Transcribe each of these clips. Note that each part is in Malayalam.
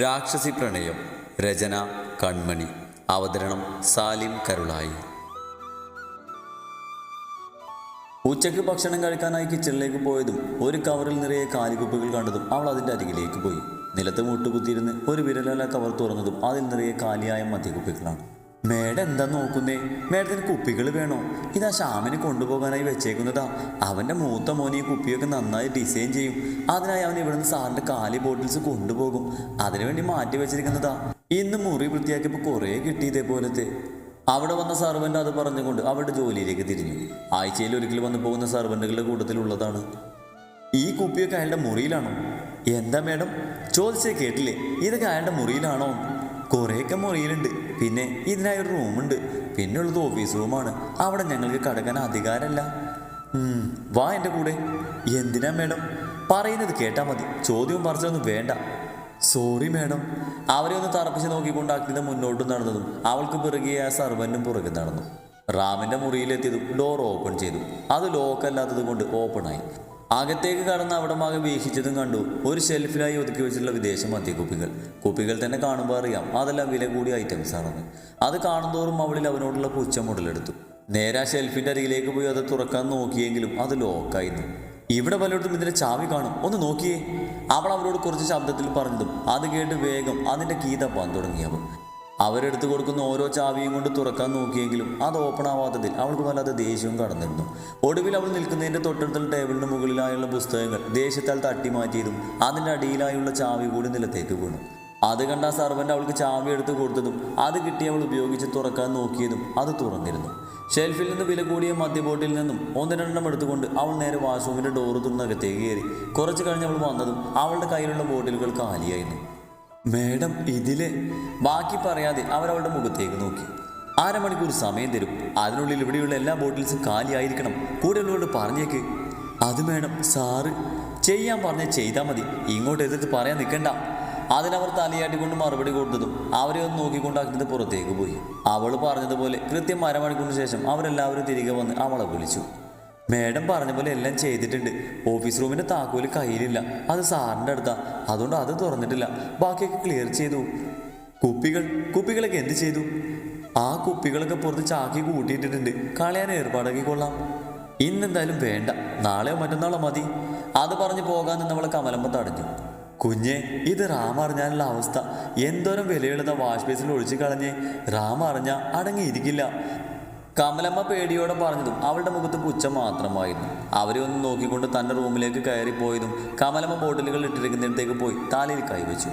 രാക്ഷസി പ്രണയം രചന കൺമണി അവതരണം സാലിം കരുളായി. ഉച്ചയ്ക്ക് ഭക്ഷണം കഴിക്കാനായി കിച്ചണിലേക്ക് പോയതും ഒരു കവറിൽ നിറയെ കാലിക്കുപ്പികൾ കണ്ടതും അവൾ അതിന്റെ അരികിലേക്ക് പോയി. നിലത്ത് മുട്ടുകുത്തിയിരുന്ന് ഒരു വിരലല കവർ തുറന്നതും അതിൽ നിറയെ കാലിയായ മദ്യക്കുപ്പികളാണ്. മേഡം എന്താ നോക്കുന്നേ? മേഡത്തിന് കുപ്പികൾ വേണോ? ഇതാ ശ്യാമിന് കൊണ്ടുപോകാനായി വെച്ചേക്കുന്നതാ. അവന്റെ മൂത്ത മോനെ ഈ കുപ്പിയൊക്കെ നന്നായി ഡിസൈൻ ചെയ്യും. അതിനായി അവൻ ഇവിടുന്ന് സാറിന്റെ കാലി ബോട്ടിൽസ് കൊണ്ടുപോകും. അതിനുവേണ്ടി മാറ്റി വെച്ചിരിക്കുന്നതാ. ഇന്ന് മുറി വൃത്തിയാക്കിയപ്പോൾ കുറേ കിട്ടി ഇതേപോലത്തെ. അവിടെ വന്ന സർവന്റ് അത് പറഞ്ഞുകൊണ്ട് അവരുടെ ജോലിയിലേക്ക് തിരിഞ്ഞു. ആഴ്ചയിൽ ഒരിക്കൽ വന്നു പോകുന്ന സർവന്റുകളുടെ കൂട്ടത്തിലുള്ളതാണ് ഈ കുപ്പിയൊക്കെ അയാളുടെ മുറിയിലാണോ? എന്താ മേഡം? ചോദിച്ചേ കേട്ടില്ലേ? ഇതൊക്കെ അയാളുടെ മുറിയിലാണോ? കുറേയൊക്കെ മുറിയിലുണ്ട്. പിന്നെ ഇതിനായി ഒരു റൂമുണ്ട്. പിന്നെ ഉള്ളത് ഓഫീസ് റൂമാണ് അവിടെ ഞങ്ങൾക്ക് കടക്കാൻ അധികാരമല്ല. വാ എന്റെ കൂടെ. എന്തിനാ മേഡം? പറയുന്നത് കേട്ടാൽ മതി. ചോദ്യവും പറിച്ചൊന്നും വേണ്ട. Sorry madam. അവരെ ഒന്ന് തറപ്പിച്ച് നോക്കിക്കൊണ്ട് അഗ്നിത മുന്നോട്ട് നടന്നതും അവൾക്ക് പിറകെ ആ സർവന്റും പുറകെ നടന്നു. റാമിന്റെ മുറിയിലെത്തിയതും ഡോർ ഓപ്പൺ ചെയ്തു. അത് ലോക്കല്ലാത്തത് കൊണ്ട് ഓപ്പണായി അകത്തേക്ക് കടന്ന് അവിടെ മകൻ വീക്ഷിച്ചതും കണ്ടു. ഒരു ഷെൽഫിലായി ഒതുക്കി വെച്ചിട്ടുള്ള വിദേശ മദ്യക്കുപ്പികൾ. കുപ്പികൾ തന്നെ കാണുമ്പോൾ അറിയാം. അതെല്ലാം വില കൂടിയ ഐറ്റംസ് ആണെന്ന്. അത് കാണുന്തോറും അവളിൽ അവനോടുള്ള പുച്ഛം മുടലെടുത്തു നേരെ ആ ഷെൽഫിന്റെ അരികിലേക്ക് പോയി അത് തുറക്കാൻ നോക്കിയെങ്കിലും അത് ലോക്കായിരുന്നു ഇവിടെ പലയിടത്തും ഇതിന്റെ ചാവി കാണും. ഒന്ന് നോക്കിയേ. അവൾ അവരോട് കുറച്ച് ശബ്ദത്തിൽ പറഞ്ഞതും അത് കേട്ട് വേഗം അതിന്റെ കീ തപ്പാൻ അവരെടുത്തു കൊടുക്കുന്ന ഓരോ ചാവിയും കൊണ്ട് തുറക്കാൻ നോക്കിയെങ്കിലും അത് ഓപ്പൺ ആവാത്തതിൽ അവൾക്ക് വല്ലാതെ ദേഷ്യവും കടന്നിരുന്നു. ഒടുവിൽ അവൾ നിൽക്കുന്നതിന്റെ തൊട്ടടുത്തുള്ള ടേബിളിന് മുകളിലായുള്ള പുസ്തകങ്ങൾ ദേഷ്യത്താൽ തട്ടി മാറ്റിയതും അതിന്റെ അടിയിലായുള്ള ചാവി കൂടി നിലത്തേക്ക് വീണു. അത് കണ്ട ആ സർവന്റ് അവൾക്ക് ചാവി എടുത്ത് കൊടുത്തതും അത് കിട്ടി അവൾ ഉപയോഗിച്ച് തുറക്കാൻ നോക്കിയതും അത് തുറന്നിരുന്നു. ഷെൽഫിൽ നിന്ന് വില കൂടിയ മദ്യബോട്ടിൽ നിന്നും ഒന്ന് രണ്ടെണ്ണം എടുത്തുകൊണ്ട് അവൾ നേരെ വാഷ്റൂമിന്റെ ഡോറ് തുറന്നകത്തേക്ക് കയറി. കുറച്ച് കഴിഞ്ഞ് അവൾ വന്നതും അവളുടെ കയ്യിലുള്ള ബോട്ടിലുകൾ കാലിയായിരുന്നു. മേഡം ഇതിലെ ബാക്കി പറയാതെ അവരവളുടെ മുഖത്തേക്ക് നോക്കി. അരമണിക്കൂർ സമയം തരും. അതിനുള്ളിൽ ഇവിടെയുള്ള എല്ലാ ബോട്ടിൽസും കാലിയായിരിക്കണം. കൂടെയുള്ളവരോട് പറഞ്ഞേക്ക്. അത് മേഡം സാറ് ചെയ്യാൻ പറഞ്ഞ ചെയ്താൽ മതി. ഇങ്ങോട്ട് എതിർത്ത് പറയാൻ നിൽക്കണ്ട. അതിനവർ തലയാട്ടിക്കൊണ്ട് മറുപടി കൊടുത്തതും അവരെ ഒന്ന് നോക്കിക്കൊണ്ടാക്കിയത് പുറത്തേക്ക് പോയി. അവൾ പറഞ്ഞതുപോലെ കൃത്യം അരമണിക്കൂറിന് ശേഷം അവരെല്ലാവരും തിരികെ വന്ന് അവളെ വിളിച്ചു. മേഡം പറഞ്ഞ പോലെ എല്ലാം ചെയ്തിട്ടുണ്ട്. ഓഫീസ് റൂമിന്റെ താക്കോൽ കയ്യിലില്ല. അത് സാറിന്റെ അടുത്താ. അതുകൊണ്ട് അത് തുറന്നിട്ടില്ല. ബാക്കിയൊക്കെ ക്ലിയർ ചെയ്തു. കുപ്പികൾ കുപ്പികളൊക്കെ എന്ത് ചെയ്തു? ആ കുപ്പികളൊക്കെ പുറത്ത് ചാക്കി കൂട്ടിയിട്ടിട്ടുണ്ട്. കളയാൻ ഏർപ്പാടാക്കി കൊള്ളാം. ഇന്നെന്തായാലും വേണ്ട. നാളെയോ മറ്റന്നാളോ മതി. അത് പറഞ്ഞ് പോകാൻ നിന്നവളെ കമലമ്പ തടഞ്ഞു. കുഞ്ഞെ ഇത് റാം അറിഞ്ഞാലുള്ള അവസ്ഥ. എന്തോരം വിലയുള്ളതാ വാഷ് ബേസിൽ ഒഴിച്ചു കളഞ്ഞ്. റാം അറിഞ്ഞാൽ അടങ്ങിയിരിക്കില്ല. കമലമ്മ പേടിയോടെ പറഞ്ഞതും അവളുടെ മുഖത്ത് പുച്ഛം മാത്രമായിരുന്നു. അവരെ ഒന്ന് നോക്കിക്കൊണ്ട് തന്റെ റൂമിലേക്ക് കയറിപ്പോയതും കമലമ്മ ബോട്ടിലുകൾ ഇട്ടിരിക്കുന്നിടത്തേക്ക് പോയി തലയിൽ കൈവച്ചു.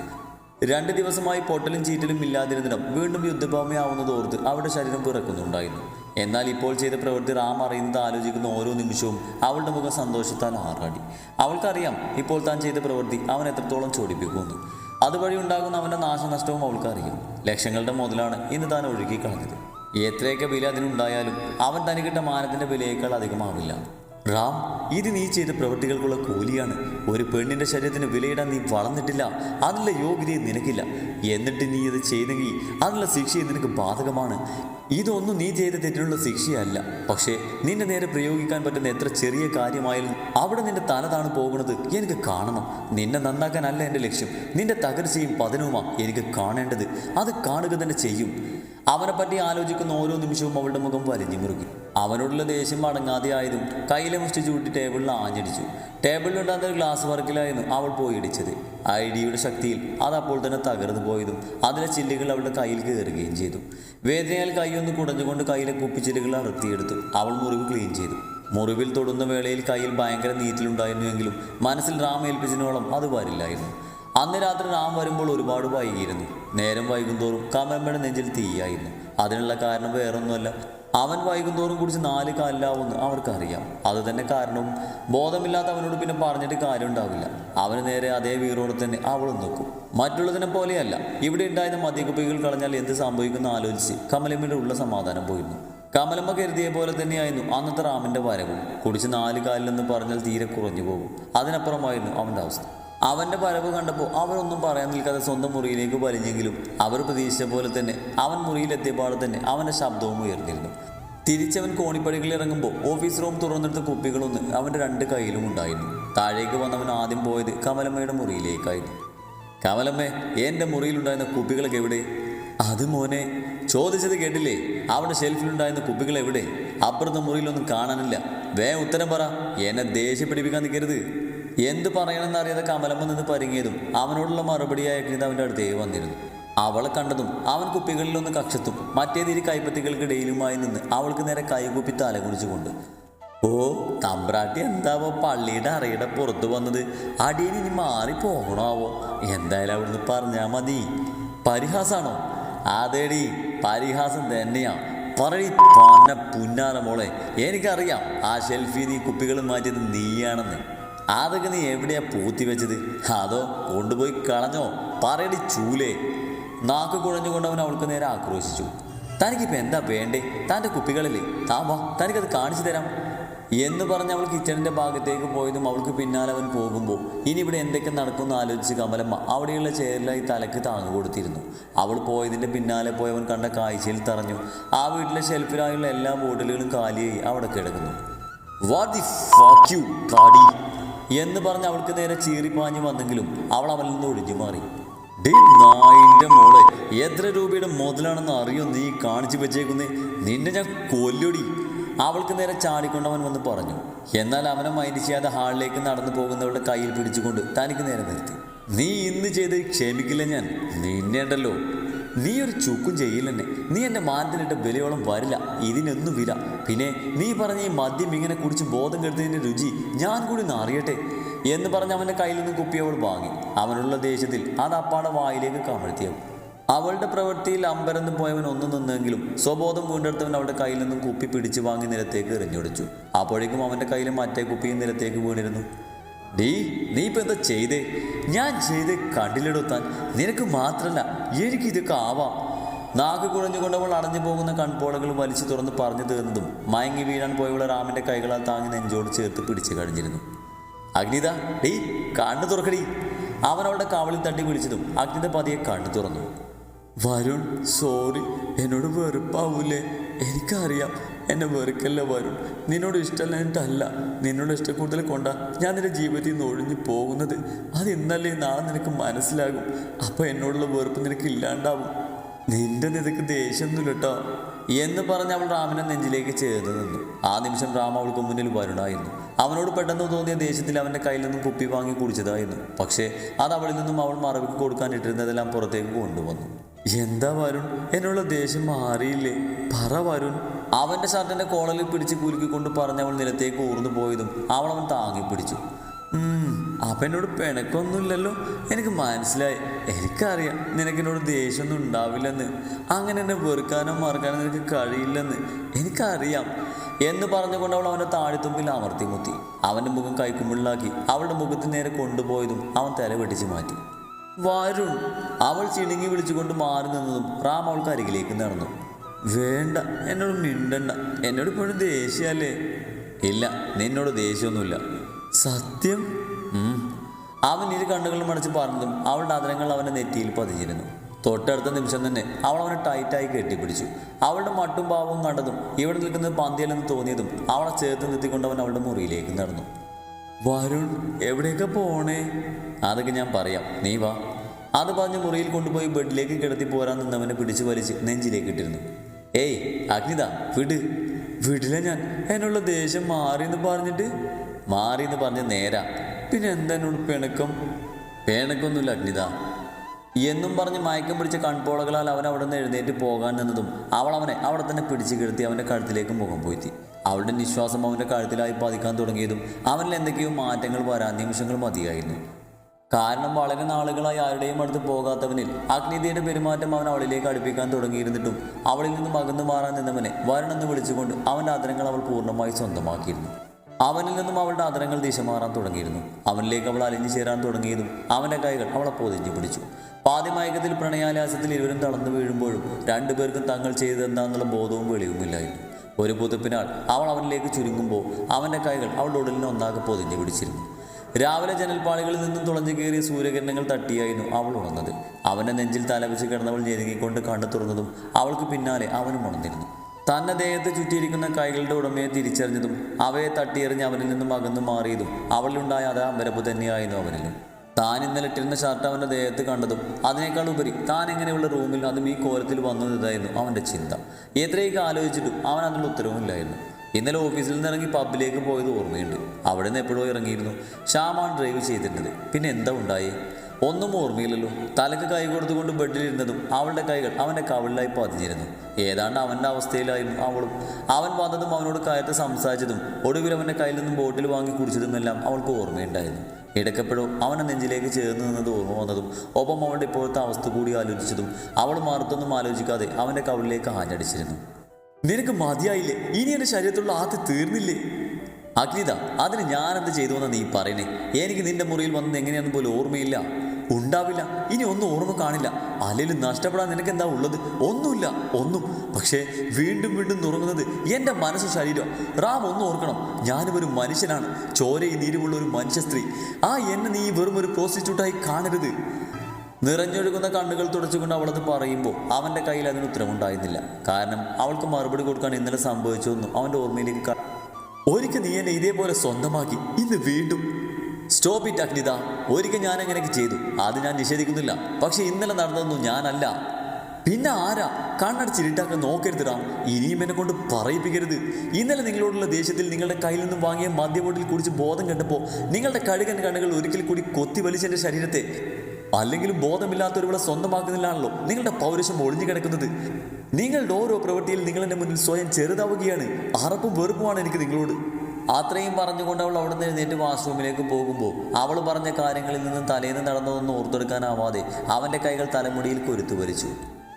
രണ്ട് ദിവസമായി പൊട്ടലും ചീറ്റലും ഇല്ലാതിരുന്നിടം വീണ്ടും യുദ്ധഭൂമിയാവുന്നത് ഓർത്ത് അവരുടെ ശരീരം പിറക്കുന്നുണ്ടായിരുന്നു എന്നാൽ ഇപ്പോൾ ചെയ്ത പ്രവൃത്തി റാം അറിയുന്നത് ആലോചിക്കുന്ന ഓരോ നിമിഷവും അവളുടെ മുഖം സന്തോഷത്താൽ ആറാടി. അവൾക്കറിയാം ഇപ്പോൾ താൻ ചെയ്ത പ്രവൃത്തി അവൻ എത്രത്തോളം ചോടിപ്പിക്കുമെന്ന് അതുവഴി ഉണ്ടാകുന്ന അവന്റെ നാശനഷ്ടവും അവൾക്കറിയാം. ലക്ഷങ്ങളുടെ മുതലാണ് ഇന്ന് താൻ ഒഴുകി കളഞ്ഞത് എത്രയൊക്കെ വില അതിനുണ്ടായാലും അവൻ തനിക്കിട്ട മാനത്തിന്റെ വിലയേക്കാൾ അധികമാവില്ല. റാം ഇത് നീ ചെയ്ത പ്രവൃത്തികൾക്കുള്ള കൂലിയാണ്. ഒരു പെണ്ണിന്റെ ശരീരത്തിന് വിലയിടാൻ നീ വളർന്നിട്ടില്ല. അതിനുള്ള യോഗ്യതയും നിനക്കില്ല. എന്നിട്ട് നീ ഇത് ചെയ്തെങ്കിൽ അതിനുള്ള ശിക്ഷയും നിനക്ക് ബാധകമാണ്. ഇതൊന്നും നീ ചെയ്ത തെറ്റിനുള്ള ശിക്ഷയല്ല. പക്ഷേ നിന്റെ നേരെ പ്രയോഗിക്കാൻ പറ്റുന്ന എത്ര ചെറിയ കാര്യമായാലും അവിടെ നിന്റെ തലതാണ് പോകുന്നത്. എനിക്ക് കാണണം. നിന്നെ നന്നാക്കാനല്ല എന്റെ ലക്ഷ്യം. നിന്റെ തകർച്ചയും പതനവുമാ എനിക്ക് കാണേണ്ടത്. അത് കാണുക തന്നെ ചെയ്യും. അവനെ അവനെപ്പറ്റി ആലോചിക്കുന്ന ഓരോ നിമിഷവും അവളുടെ മുഖം വലിഞ്ഞു മുറുകി. അവനോടുള്ള ദേഷ്യം അടങ്ങാതെ ആയതും കയ്യിലെ മുഷ്ടി ചൂട്ടി ടേബിളിൽ ആഞ്ഞടിച്ചു. ടേബിളിലുണ്ടാകുന്ന ഒരു ഗ്ലാസ് വർക്കിലായിരുന്നു അവൾ പോയി ഇടിച്ചത്. ഐഡിയുടെ ശക്തിയിൽ അത് അപ്പോൾ തന്നെ തകർന്നു പോയതും അതിലെ ചില്ലുകൾ അവളുടെ കയ്യിൽ കയറുകയും ചെയ്തു. വേദനയാൽ കൈയൊന്ന് കുടഞ്ഞുകൊണ്ട് കയ്യിലെ കുപ്പിച്ചില്ലുകൾ അറുത്തിയെടുത്തു. അവൾ മുറിവ് ക്ലീൻ ചെയ്തു. മുറിവിൽ തൊടുന്ന വേളയിൽ കയ്യിൽ ഭയങ്കര നീറ്റിലുണ്ടായിരുന്നുവെങ്കിലും മനസ്സിൽ റാം ഏൽപ്പിച്ചതിനോളം അത് വരില്ലായിരുന്നു. അന്ന് രാത്രി റാം വരുമ്പോൾ ഒരുപാട് വൈകിയിരുന്നു. നേരം വൈകുന്തോറും കമലമ്മയുടെ നെഞ്ചിൽ തീയായിരുന്നു. അതിനുള്ള കാരണം വേറൊന്നുമല്ല. അവൻ വൈകുന്തോറും കുടിച്ച് നാല് കാലിലാവുമെന്ന് അവർക്കറിയാം. അത് തന്നെ കാരണവും ബോധമില്ലാത്ത അവനോട് പിന്നെ പറഞ്ഞിട്ട് കാര്യം ഉണ്ടാവില്ല അവന് നേരെ അതേ വീറോട് തന്നെ അവളും നോക്കും. മറ്റുള്ളതിനെ പോലെയല്ല. ഇവിടെ ഉണ്ടായിരുന്ന മദ്യക്കുപ്പികൾ കളഞ്ഞാൽ എന്ത് സംഭവിക്കുന്ന ആലോചിച്ച് കമലമ്മയുടെ ഉള്ള സമാധാനം പോയിരുന്നു. കമലമ്മ കരുതിയ പോലെ തന്നെയായിരുന്നു അന്നത്തെ റാമിന്റെ വരവും. കുടിച്ച് നാല് കാലിലെന്ന് പറഞ്ഞാൽ തീരെ കുറഞ്ഞു പോകും. അതിനപ്പുറമായിരുന്നു അവന്റെ അവസ്ഥ. അവന്റെ വരവ് കണ്ടപ്പോൾ അവരൊന്നും പറയാൻ നിൽക്കാതെ സ്വന്തം മുറിയിലേക്ക് വലിഞ്ഞെങ്കിലും അവർ പ്രതീക്ഷിച്ച പോലെ തന്നെ അവൻ മുറിയിലെത്തിയപാടെ തന്നെ അവന്റെ ശബ്ദവും ഉയർന്നിരുന്നു. തിരിച്ചവൻ കോണിപ്പടികളിൽ ഇറങ്ങുമ്പോൾ ഓഫീസ് റൂം തുറന്നെടുത്ത കുപ്പികളൊന്ന് അവന്റെ രണ്ട് കയ്യിലും ഉണ്ടായിരുന്നു. താഴേക്ക് വന്നവൻ ആദ്യം പോയത് കമലമ്മയുടെ മുറിയിലേക്കായിരുന്നു. കമലമ്മേ എന്റെ മുറിയിലുണ്ടായിരുന്ന കുപ്പികളൊക്കെ എവിടെ? അത് മോനെ ചോദിച്ചത് കേട്ടില്ലേ? അവിടെ ഷെൽഫിലുണ്ടായിരുന്ന കുപ്പികൾ എവിടെ? അപ്പുറത്തെ മുറിയിലൊന്നും കാണാനില്ല. വേ ഉത്തരം പറ. എന്നെ ദേഷ്യം പിടിപ്പിക്കാൻ നിൽക്കരുത്. എന്ത് പറയണമെന്ന് അറിയാതെ കമലമ്മ നിന്ന് പരിങ്ങിയതും അവനോടുള്ള മറുപടിയായ അവന്റെ അടുത്തേക്ക് വന്നിരുന്നു. അവളെ കണ്ടതും അവൻ കുപ്പികളിലൊന്ന് കക്ഷത്തും മറ്റേതിരി കൈപ്പത്തികൾക്കിടയിലുമായി നിന്ന് അവൾക്ക് നേരെ കൈകുപ്പി തല കുറിച്ചുകൊണ്ട് ഓ തമ്പ്രാട്ടി എന്താവോ പള്ളിയുടെ അറയുടെ പുറത്ത് വന്നത്? അടിയന് ഇനി മാറി പോകണാവോ എന്തായാലും അവിടുന്ന് പറഞ്ഞാൽ മതി. പരിഹാസാണോ? അതേടി പരിഹാസം തന്നെയാണ് പറയി പന്ന പുന്നാറ മോളെ. എനിക്കറിയാം ആ ഷെൽഫിൽ നീ കുപ്പികൾ മാറ്റിയത് നീയാണെന്ന്. അതൊക്കെ നീ എവിടെയാ പൂത്തി വെച്ചത്? അതോ കൊണ്ടുപോയി കളഞ്ഞോ? പറയടി ചൂലേ. നാക്ക് കുഴഞ്ഞുകൊണ്ട് അവൻ അവൾക്ക് നേരെ ആക്രോശിച്ചു. തനിക്കിപ്പോൾ എന്താ വേണ്ടേ? തന്റെ കുപ്പികളില്ലേ താ വാ തനിക്കത് കാണിച്ചു തരാം. എന്ന് പറഞ്ഞ് അവൾ കിച്ചണിന്റെ ഭാഗത്തേക്ക് പോയതും അവൾക്ക് പിന്നാലെ അവൻ പോകുമ്പോൾ ഇനി ഇവിടെ എന്തൊക്കെ നടക്കുമെന്ന് ആലോചിച്ച് കമലമ്മ അവിടെയുള്ള ചെയറിലായി തലക്ക് താങ്ങു കൊടുത്തിരുന്നു. അവൾ പോയതിന്റെ പിന്നാലെ പോയവൻ കണ്ട കാഴ്ചയിൽ തറഞ്ഞു. ആ വീട്ടിലെ ഷെൽഫിലായുള്ള എല്ലാ ബോട്ടിലുകളും കാലിയായി അവിടെ കിടക്കുന്നു. കാടി എന്ന് പറഞ്ഞ് അവൾക്ക് നേരെ ചീറിപ്പാഞ്ഞു വന്നെങ്കിലും അവൾ അവനിൽ നിന്ന് ഒഴിഞ്ഞു മാറി. ഡേ നായിന്റെ മോളെ എത്ര രൂപയുടെ മുതലാണെന്ന് അറിയോ നീ കാണിച്ചു വെച്ചേക്കുന്നേ? നിന്നെ ഞാൻ കൊല്ലൊടി. അവൾക്ക് നേരെ ചാടിക്കൊണ്ടവൻ വന്ന് പറഞ്ഞു എന്നാൽ അവനെ മൈൻഡ് ചെയ്യാതെ ഹാളിലേക്ക് നടന്നു പോകുന്നവളുടെ കയ്യിൽ പിടിച്ചുകൊണ്ട് തനിക്ക് നേരെ നിർത്തി. നീ ഇന്ന് ചെയ്ത് ക്ഷമിക്കില്ല ഞാൻ. നിന്നെണ്ടല്ലോ നീ ഒരു ചുക്കും ചെയ്യില്ലെന്നെ നീ എന്റെ മാനത്തിനിട്ട് വിലയോളം വരില്ല. ഇതിനൊന്നും വില. പിന്നെ നീ പറഞ്ഞ ഈ മദ്യം ഇങ്ങനെ കുടിച്ച് ബോധം കെടുത്തതിന്റെ രുചി ഞാൻ കൂടി ഒന്ന് അറിയട്ടെ? എന്ന് പറഞ്ഞ് അവന്റെ കയ്യിൽ നിന്ന് കുപ്പിയോട് അവൾ വാങ്ങി. അവനുള്ള ദേഷ്യത്തിൽ അത് അപ്പാടെ വായിലേക്ക് കമഴ്ത്തിയവൾ. അവളുടെ പ്രവൃത്തിയിൽ അമ്പരന്ന് പോയവൻ ഒന്നു നിന്നെങ്കിലും സ്വബോധം വീണ്ടെടുത്തവൻ അവളുടെ കയ്യിൽ നിന്നും കുപ്പി പിടിച്ചു വാങ്ങി നിലത്തേക്ക് എറിഞ്ഞൊടിച്ചു അപ്പോഴേക്കും അവന്റെ കയ്യിൽ മറ്റേ കുപ്പിയും നിലത്തേക്ക് വീണിരുന്നു. ഡീ നീ ഇപ്പൊ എന്താ ചെയ്തേ? ഞാൻ ചെയ്ത് കണ്ടിലെടുത്താൻ നിനക്ക് മാത്രല്ല എനിക്ക് ഇതൊക്കെ ആവാം. നാക്ക് കുഴഞ്ഞുകൊണ്ടവൾ അടഞ്ഞു പോകുന്ന കൺപോളകൾ വലിച്ചു തുറന്ന് പറഞ്ഞു തീർന്നതും മയങ്ങി വീഴാൻ പോയവൾ റാമിന്റെ കൈകളാൽ താങ്ങി നെഞ്ചോട് ചേർത്ത് പിടിച്ചു കഴിഞ്ഞിരുന്നു. അഗ്നിത ഡീ കണ്ണു തുറക്കടി അവൻ അവളുടെ കാവളിൽ തട്ടി പിടിച്ചതും അഗ്നിത പതിയെ കണ്ണു തുറന്നു. വരുൺ സോറി എന്നോട് വെറുപ്പാവൂലേ? എനിക്കറിയാം എന്നെ വെറുക്കല്ല വരുൺ. നിന്നോട് ഇഷ്ടമല്ലായിട്ടല്ല നിന്നോട് ഇഷ്ടക്കൂടുതൽ കൊണ്ട ഞാൻ നിന്റെ ജീവിതത്തിൽ നിന്ന് ഒഴിഞ്ഞു പോകുന്നത്. അത് ഇന്നല്ലേ നാളെ നിനക്ക് മനസ്സിലാകും. അപ്പോൾ എന്നോടുള്ള വെറുപ്പ് നിനക്ക് ഇല്ലാണ്ടാവും. നിന്റെ നിനക്ക് ദേഷ്യമൊന്നുമില്ല കേട്ടോ എന്ന് പറഞ്ഞ് അവൾ രാമനെ നെഞ്ചിലേക്ക് ചേർന്ന് നിന്നു. ആ നിമിഷം റാം അവൾക്ക് മുന്നിൽ വരുണായിരുന്നു. അവനോട് പെട്ടെന്ന് തോന്നിയ ദേഷ്യത്തിൽ അവന്റെ കയ്യിൽ നിന്നും കുപ്പി വാങ്ങി കുടിച്ചതായിരുന്നു. പക്ഷേ അത് അവളിൽ നിന്നും അവൾ മറവിക്ക് കൊടുക്കാൻ ഇട്ടിരുന്നതെല്ലാം പുറത്തേക്ക് കൊണ്ടുവന്നു. എന്താ വരുൺ? എന്നുള്ള ദേഷ്യം മാറിയില്ലേ? പറ വരുൺ. അവന്റെ ഷർട്ടിന്റെ കോളലിൽ പിടിച്ച് കുലുക്കിക്കൊണ്ട് പറഞ്ഞ് അവൾ നിലത്തേക്ക് ഊർന്നു പോയതും അവൾ അവൻ താങ്ങി പിടിച്ചു. അപ്പൊ എന്നോട് പിണക്കൊന്നുമില്ലല്ലോ? എനിക്ക് മനസ്സിലായി. എനിക്കറിയാം നിനക്ക് എന്നോട് ദേഷ്യമൊന്നും ഉണ്ടാവില്ലെന്ന്. അങ്ങനെ എന്നെ വെറുക്കാനോ മറക്കാനോ നിനക്ക് കഴിയില്ലെന്ന്. എനിക്കറിയാം. എന്ന് പറഞ്ഞുകൊണ്ട് അവൾ അവന്റെ താഴെത്തുമ്പിൽ അമർത്തി മുത്തി. അവന്റെ മുഖം കൈക്കുമ്പിളിലാക്കി. അവളുടെ മുഖത്ത് നേരെ കൊണ്ടുപോയതും അവൻ തല വെട്ടിച്ച് മാറ്റി. വരുൺ അവൾ ചിണുങ്ങി വിളിച്ചുകൊണ്ട് മാറി നിന്നതും റാം അവൾക്ക് അരികിലേക്ക് നടന്നു. വേണ്ട എന്നോട് മിണ്ടണ്ട. എന്നോട് ഇപ്പോഴും ദേഷ്യമല്ലേ? ഇല്ല നിന്നോട് ദേഷ്യമൊന്നുമില്ല. സത്യം? അവൻ ഇരു കണ്ണുകളും അടച്ച് പറഞ്ഞതും അവളുടെ അതിരങ്ങൾ അവന്റെ നെറ്റിയിൽ പതിഞ്ഞിരുന്നു. തൊട്ടടുത്ത നിമിഷം തന്നെ അവൾ അവനെ ടൈറ്റായി കെട്ടിപ്പിടിച്ചു. അവളുടെ മട്ടും പാവവും കണ്ടതും ഇവിടെ നിൽക്കുന്നത് പന്തിയല്ലെന്ന് തോന്നിയതും അവളെ ചേർത്ത് നിർത്തിക്കൊണ്ട് അവൻ അവളുടെ മുറിയിലേക്ക് നടന്നു. വരുൺ എവിടേക്കാ പോണേ? അതൊക്കെ ഞാൻ പറയാം. നീ വാ. അത് പറഞ്ഞ് മുറിയിൽ കൊണ്ടുപോയി ബെഡിലേക്ക് കിടത്തി പോരാൻ നിന്നവനെ പിടിച്ചു വലിച്ച് നെഞ്ചിലേക്ക് ഇട്ടിരുന്നു. ഏയ് അഗ്നിത വിട്. വിടില്ല ഞാൻ. എന്നുള്ള ദേഷ്യം മാറിയെന്ന് പറഞ്ഞിട്ട്? മാറിയെന്ന് പറഞ്ഞ് നേരാ. പിന്നെ എന്താ പിണക്കം? പിണക്കൊന്നുമില്ല അഗ്നിത എന്നും പറഞ്ഞ് മയക്കം പിടിച്ച കൺപോളകളാൽ അവൻ അവിടെ നിന്ന് എഴുന്നേറ്റ് പോകാൻ നിന്നതും അവൾ അവനെ അവിടെ തന്നെ പിടിച്ചു കിടത്തി അവന്റെ കഴുത്തിലേക്ക് മുഖം പോയിത്തി. അവളുടെ നിശ്വാസം അവന്റെ കഴുത്തിലായി പതിക്കാൻ തുടങ്ങിയതും അവനിൽ എന്തൊക്കെയോ മാറ്റങ്ങൾ വരാൻ നിമിഷങ്ങൾ മതിയായിരുന്നു. കാരണം വളരെ നാളുകളായി ആരുടെയും അടുത്ത് പോകാത്തവനിൽ അഗ്നിതയുടെ പെരുമാറ്റം അവൻ അവളിലേക്ക് അടുപ്പിക്കാൻ തുടങ്ങിയിരുന്നിട്ടും അവളിൽ നിന്നും അകന്നു മാറാൻ നിന്നവനെ വരണെന്ന് വിളിച്ചുകൊണ്ട് അവന്റെ ആദരങ്ങൾ അവൾ പൂർണമായി സ്വന്തമാക്കിയിരുന്നു. അവനിൽ നിന്നും അവളുടെ ആദരങ്ങൾ ദിശ മാറാൻ തുടങ്ങിയിരുന്നു. അവനിലേക്ക് അവൾ അലിഞ്ഞു ചേരാൻ തുടങ്ങിയതും അവന്റെ കൈകൾ അവളെ പൊതിഞ്ഞു പിടിച്ചു. പാതിമയക്കത്തിൽ പ്രണയാലാസത്തിൽ ഇരുവരും തളർന്നു വീഴുമ്പോഴും രണ്ടുപേർക്കും തങ്ങൾ ചെയ്തതെന്താന്നുള്ള ബോധവും വെളിവുമില്ലായിരുന്നു. ഒരു പുതുപ്പിനാൽ അവൾ അവനിലേക്ക് ചുരുങ്ങുമ്പോൾ അവന്റെ കൈകൾ അവളുടെ ഉടലിനെ ഒന്നാകെ പൊതിഞ്ഞു പിടിച്ചിരുന്നു. രാവിലെ ജനൽപ്പാളികളിൽ നിന്നും തുളഞ്ഞു കയറിയ സൂര്യകിരണങ്ങൾ തട്ടിയായിരുന്നു അവൾ ഉണർന്നത്. അവന്റെ നെഞ്ചിൽ തലവെച്ച് കിടന്നവൾ ഞെരുങ്ങിക്കൊണ്ട് കണ്ണു തുറന്നതും അവൾക്ക് പിന്നാലെ അവനും ഉണർന്നിരുന്നു. തന്നെ ദേഹത്ത് ചുറ്റിയിരിക്കുന്ന കൈകളുടെ ഉടമയെ തിരിച്ചറിഞ്ഞതും അവയെ തട്ടിയെറിഞ്ഞ് അവനിൽ നിന്നും അകന്നു മാറിയതും അവളിലുണ്ടായ അതേ അമ്പരപ്പ് തന്നെയായിരുന്നു അവനിലും. താൻ ഇന്നലെ ഇട്ടിരുന്ന ഷർട്ട് അവന്റെ ദേഹത്ത് കണ്ടതും അതിനേക്കാൾ ഉപരി താൻ എങ്ങനെയുള്ള റൂമിൽ അതും ഈ കോലത്തിൽ വന്നതായിരുന്നു അവന്റെ ചിന്ത. എത്രയൊക്കെ ആലോചിച്ചിട്ടും അവൻ അതിനുള്ള ഉത്തരവുമില്ലായിരുന്നു. ഇന്നലെ ഓഫീസിൽ നിന്ന് ഇറങ്ങി പബ്ബിലേക്ക് പോയത് ഓർമ്മയുണ്ട്. അവിടെ നിന്ന് എപ്പോഴോ ഇറങ്ങിയിരുന്നു. ശ്യാമാണ് ഡ്രൈവ് ചെയ്തിട്ടുണ്ട്. പിന്നെ എന്താ ഉണ്ടായി? ഒന്നും ഓർമ്മയില്ലല്ലോ. തലക്ക് കൈ കൊടുത്തുകൊണ്ട് ബെഡിലിരുന്നതും അവളുടെ കൈകൾ അവന്റെ കവിളിലായി പതിഞ്ഞിരുന്നു. ഏതാണ്ട് അവന്റെ അവസ്ഥയിലായിരുന്നു അവളും. അവൻ വന്നതും അവനോട് കയത്ത് സംസാരിച്ചതും ഒടുവിൽ അവന്റെ കയ്യിൽ നിന്നും ബോട്ടിൽ വാങ്ങി കുടിച്ചതുമെല്ലാം അവൾക്ക് ഓർമ്മയുണ്ടായിരുന്നു. ഇടയ്ക്കപ്പോഴും അവനെ നെഞ്ചിലേക്ക് ചേർന്ന് നിന്നത് ഓർമ്മ വന്നതും ഒപ്പം അവളുടെ ഇപ്പോഴത്തെ അവസ്ഥ കൂടി ആലോചിച്ചതും അവൾ മാറത്തൊന്നും ആലോചിക്കാതെ അവന്റെ കവിളിലേക്ക് ആഞ്ഞടിച്ചിരുന്നു. നിനക്ക് മതിയായില്ലേ? ഇനി എന്റെ ശരീരത്തിലുള്ള ആദ്യം തീർന്നില്ലേ? അഗ്നിത അതിന് ഞാൻ എന്ത് ചെയ്തു എന്ന് നീ പറയണേ എനിക്ക് നിന്റെ മുറിയിൽ വന്നത് എങ്ങനെയാണെന്ന് പോലും ഓർമ്മയില്ല. ഉണ്ടാവില്ല. ഇനി ഒന്നും ഓർമ്മ കാണില്ല. അല്ലെങ്കിലും നഷ്ടപ്പെടാൻ നിനക്ക് എന്താ ഉള്ളത്? ഒന്നുമില്ല. ഒന്നും. പക്ഷേ വീണ്ടും വീണ്ടും നുറങ്ങുന്നത് എന്റെ മനസ്സ് ശരീരം. റാം ഒന്ന് ഓർക്കണം. ഞാനും ഒരു മനുഷ്യനാണ്. ചോരയും നീരുമുള്ള ഒരു മനുഷ്യ സ്ത്രീ ആ എന്നെ നീ വെറും ഒരു പ്രോസ്റ്റിറ്റ്യൂട്ടായി കാണരുത്. നിറഞ്ഞൊഴുകുന്ന കണ്ണുകൾ തുടച്ചുകൊണ്ട് അവളത് പറയുമ്പോൾ അവന്റെ കയ്യിൽ അതിന് ഉത്തരമുണ്ടായിരുന്നില്ല കാരണം അവൾക്ക് മറുപടി കൊടുക്കാൻ ഇന്നലെ സംഭവിച്ചു എന്നും അവന്റെ ഓർമ്മയിലേക്ക് ഒരിക്കൽ നീ എന്നെ ഇതേപോലെ സ്വന്തമാക്കി. ഇന്ന് വീണ്ടും. സ്റ്റോപ്പ് ഇറ്റ് അഗ്നിത ഒരിക്കൽ ഞാൻ അങ്ങനെയൊക്കെ ചെയ്തു. അത് ഞാൻ നിഷേധിക്കുന്നില്ല. പക്ഷെ ഇന്നലെ നടന്നതൊന്നും ഞാനല്ല. പിന്നെ ആരാ? കണ്ണടച്ചിരിട്ടാക്കാൻ നോക്കരുത് ഇനിയും എന്നെ കൊണ്ട് പറയിപ്പിക്കരുത്. ഇന്നലെ നിങ്ങളോടുള്ള ദേഷ്യത്തിൽ നിങ്ങളുടെ കയ്യിൽ നിന്നും വാങ്ങിയ മദ്യബോട്ടിൽ കുടിച്ച് ബോധം കണ്ടപ്പോൾ നിങ്ങളുടെ കഴുകൻ കണ്ണുകൾ ഒരിക്കൽ കൂടി കൊത്തി വലിച്ചെന്റെ ശരീരത്തെ. അല്ലെങ്കിലും ബോധമില്ലാത്തവരിവിടെ സ്വന്തമാക്കുന്നില്ലാണല്ലോ നിങ്ങളുടെ പൗരുഷം ഒളിഞ്ഞു കിടക്കുന്നത്. നിങ്ങളുടെ ഓരോ പ്രവൃത്തിയിൽ നിങ്ങൾ എന്റെ മുന്നിൽ സ്വയം ചെറുതാവുകയാണ്. അറപ്പും വെറുപ്പുമാണ് എനിക്ക് നിങ്ങളോട്. അത്രയും പറഞ്ഞുകൊണ്ട് അവൾ അവിടെ നിന്ന് എഴുന്നേറ്റ് വാഷ്റൂമിലേക്ക് പോകുമ്പോൾ അവൾ പറഞ്ഞ കാര്യങ്ങളിൽ നിന്നും തലേന്ന് നടന്നതൊന്നും ഓർത്തെടുക്കാനാവാതെ അവന്റെ കൈകൾ തലമുടിയിൽ കൊരുത്തു വരിച്ചു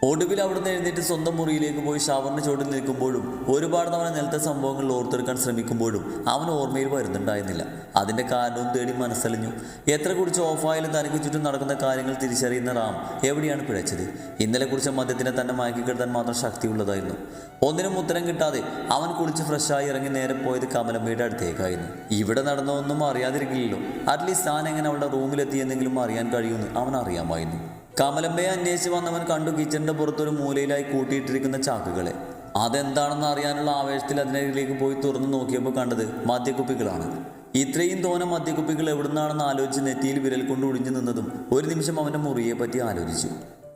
ഒടുവിൽ അവിടുന്ന് എഴുന്നേറ്റ് സ്വന്തം മുറിയിലേക്ക് പോയി ഷവറിന് ചുവട്ടിൽ നിൽക്കുമ്പോഴും ഒരുപാട് തവണ നിലത്തെ സംഭവങ്ങൾ ഓർത്തെടുക്കാൻ ശ്രമിക്കുമ്പോഴും അവൻ ഓർമ്മയിൽ വരുന്നുണ്ടായിരുന്നില്ല. അതിന്റെ കാരണവും തേടി മനസ്സലിഞ്ഞു. എത്ര കുറിച്ച് ഓഫായാലും തനിക്ക് ചുറ്റും നടക്കുന്ന കാര്യങ്ങൾ തിരിച്ചറിയുന്ന റാം എവിടെയാണ് പിഴച്ചത്? ഇന്നലെ കുറിച്ച മദ്യത്തിനെ തന്നെ മയക്കിക്കെടുത്താൻ മാത്രം ശക്തിയുള്ളതായിരുന്നു. ഒന്നിനും ഉത്തരം കിട്ടാതെ അവൻ കുളിച്ച് ഫ്രഷായി ഇറങ്ങി നേരെ പോയത് കമലമ്മയുടെ അടുത്തേക്കായിരുന്നു. ഇവിടെ നടന്നതൊന്നും അറിയാതിരിക്കില്ലല്ലോ. അറ്റ്ലീസ്റ്റ് താൻ എങ്ങനെ അവളുടെ റൂമിലെത്തിയെന്നെങ്കിലും അറിയാൻ കഴിയുമെന്ന് അവൻ അറിയാമായിരുന്നു. കമലമ്മയെ അന്വേഷിച്ച് വന്നവൻ കണ്ടു കിച്ചണിന്റെ പുറത്തൊരു മൂലയിലായി കൂട്ടിയിട്ടിരിക്കുന്ന ചാക്കുകളെ. അതെന്താണെന്ന് അറിയാനുള്ള ആവേശത്തിൽ അതിനരികിലേക്ക് പോയി തുറന്നു നോക്കിയപ്പോൾ കണ്ടത് മദ്യക്കുപ്പികളാണ്. ഇത്രയും തോന മദ്യക്കുപ്പികൾ എവിടുന്നാണെന്ന് ആലോചിച്ച് നെറ്റിയിൽ വിരൽ കൊണ്ട് ഒടിഞ്ഞു നിന്നതും ഒരു നിമിഷം അവന്റെ മുറിയെ പറ്റി ആലോചിച്ചു.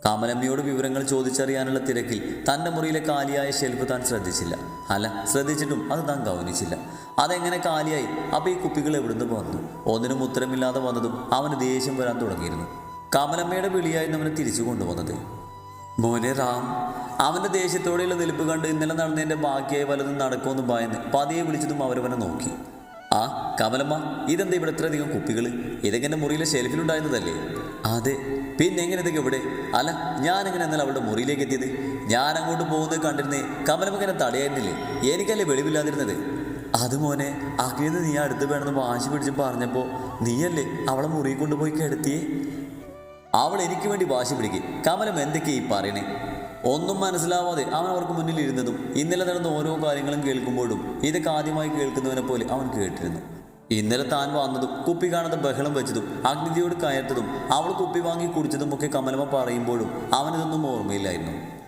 കമലമ്മയോട് വിവരങ്ങൾ ചോദിച്ചറിയാനുള്ള തിരക്കിൽ തന്റെ മുറിയിലെ കാലിയായ ഷെൽഫ് താൻ ശ്രദ്ധിച്ചില്ല. അല്ല ശ്രദ്ധിച്ചിട്ടും അത് താൻ ഗൗനിച്ചില്ല. അതെങ്ങനെ കാലിയായി? അപ്പോൾ ഈ കുപ്പികൾ എവിടുന്ന് വന്നു? ഒന്നിനും ഉത്തരമില്ലാതെ വന്നതും അവന് ദേഷ്യം വരാൻ തുടങ്ങിയിരുന്നു. കമലമ്മയുടെ വിളിയായിരുന്നു അവനെ തിരിച്ചു കൊണ്ടുവന്നത്. മോനെ റാം അവന്റെ ദേഷ്യത്തോടെയുള്ള നിലപ്പ് കണ്ട് ഇന്നലെ നടന്നതിന്റെ ബാക്കിയായി വലതും നടക്കുമെന്ന് ഭയന്ന് പതിയെ വിളിച്ചതും അവരവനെ നോക്കി. ആ കമലമ്മ ഇതെന്താ ഇവിടെ ഇത്രയധികം കുപ്പികൾ ഇതെങ്ങനെ മുറിയിലെ ഷെൽഫിലുണ്ടായിരുന്നതല്ലേ? അതെ പിന്നെ എങ്ങനെ ഇതൊക്കെ ഇവിടെ? അല്ല ഞാനെങ്ങനെ എന്നാൽ അവളുടെ മുറിയിലേക്ക് എത്തിയത്? ഞാൻ അങ്ങോട്ട് പോകുന്നത് കണ്ടിരുന്നേ കമലമ്മ ഇങ്ങനെ തടയായിരുന്നില്ലേ എനിക്കല്ലേ വെളിവില്ലാതിരുന്നത്? അത് മോനെ അഗ്നിത് നീ അടുത്ത് വേണമെന്ന് വാശി പിടിച്ച് പറഞ്ഞപ്പോൾ നീയല്ലേ അവളെ മുറിയിൽ കൊണ്ടുപോയി കിടത്തിയേ? അവൾ എനിക്ക് വേണ്ടി വാശി പിടിക്കും. കമലം എന്തൊക്കെയാ ഈ പറയണേ? ഒന്നും മനസ്സിലാവാതെ അവൻ അവർക്ക് മുന്നിൽ ഇരുന്നതും ഇന്നലെ നടന്ന ഓരോ കാര്യങ്ങളും കേൾക്കുമ്പോഴും ഇതൊക്കെ ആദ്യമായി കേൾക്കുന്നവനെ പോലെ അവൻ കേട്ടിരുന്നു. ഇന്നലെ താൻ വന്നതും കുപ്പി കാണാതെ ബഹളം വെച്ചതും അഗ്നിതിയോട് കയറ്റതും അവൾ കുപ്പി വാങ്ങി കുടിച്ചതും ഒക്കെ കമലമ്മ പറയുമ്പോഴും അവനിതൊന്നും ഓർമ്മയില്ലായിരുന്നു.